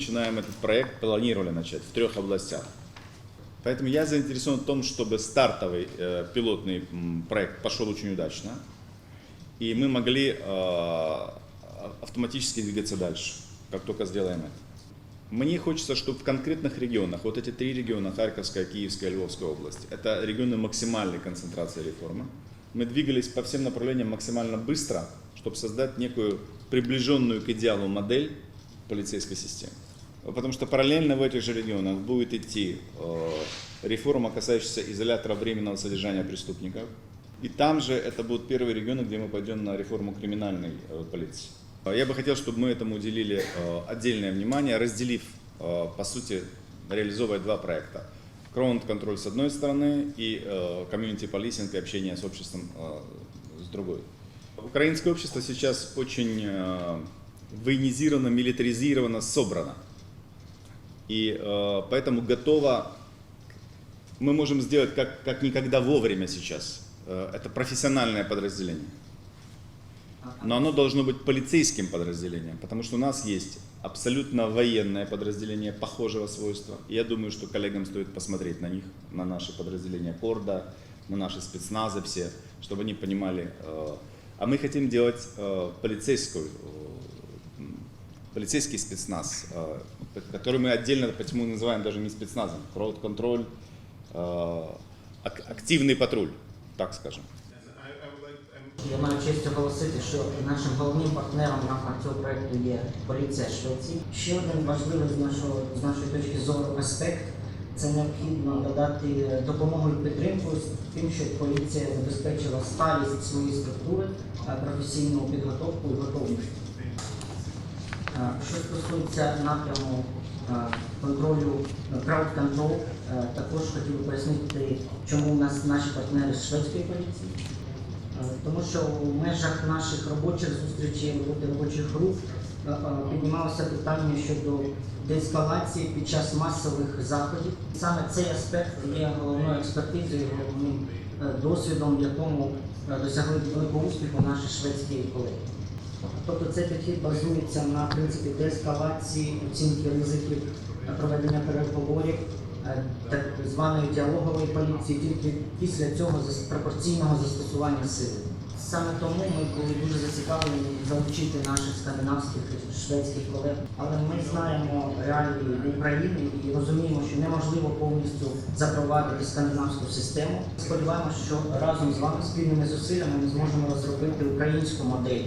начинаем этот проект, планировали начать в трех областях. Поэтому я заинтересован в том, чтобы стартовый э, пилотный проект пошел очень удачно, и мы могли э, автоматически двигаться дальше, как только сделаем это. Мне хочется, чтобы в конкретных регионах, вот эти три региона, Харьковская, Киевская, Львовская область, это регионы максимальной концентрации реформы. Мы двигались по всем направлениям максимально быстро, чтобы создать некую приближенную к идеалу модель полицейской системы. Потому что параллельно в этих же регионах будет идти э, реформа, касающаяся изолятора временного содержания преступников. И там же это будут первые регионы, где мы пойдем на реформу криминальной э, полиции. Э, Я бы хотел, чтобы мы этому уделили отдельное внимание, разделив, по сути, реализовывая два проекта. Краунд-контроль с одной стороны и комьюнити полисинг и общение с обществом с другой. Украинское общество сейчас очень военизировано, милитаризировано, собрано. И э, поэтому готово, мы можем сделать как, как никогда вовремя сейчас. Э, это профессиональное подразделение. Но оно должно быть полицейским подразделением, потому что у нас есть абсолютно военное подразделение похожего свойства. И я думаю, что коллегам стоит посмотреть на них, на наши подразделения Корда, на наши спецназы все, чтобы они понимали. э, А мы хотим делать э, полицейскую, э, полицейский спецназ, который мы отдельно почему называем даже не спецназом, крауд-контроль, э, ак- активный патруль, так скажем. Я маю честь оголосити, що нашим головним партнером в рамках цього проекту є поліція Швеції. Ще один важливий з нашого з нашої точки зору аспект це необхідно додати допомогу і підтримку з тим, щоб поліція забезпечила сталість своєї структури, е, професійну підготовку і готовність. Е, Що стосується напряму е, контролю крауд контрол, також хотів би пояснити, чому у нас наші партнери з шведської поліції. Е, Тому що в межах наших робочих зустрічей, робочих груп е, е, піднімалося питання щодо деескалації під час масових заходів. Саме цей аспект є головною експертизою, головним е, досвідом, в якому е, досягли великого успіху наші шведські колеги. Тобто цей підхід базується на принципі деескалації, оцінки ризиків, проведення переговорів, е, так званої діалогової поліції, тільки після цього пропорційного застосування сили. Саме тому ми були дуже зацікавлені залучити наших скандинавських шведських колег. Але ми знаємо реалії України і розуміємо, що неможливо повністю запровадити скандинавську систему. Сподіваємося, що разом з вами спільними зусиллями ми зможемо розробити українську модель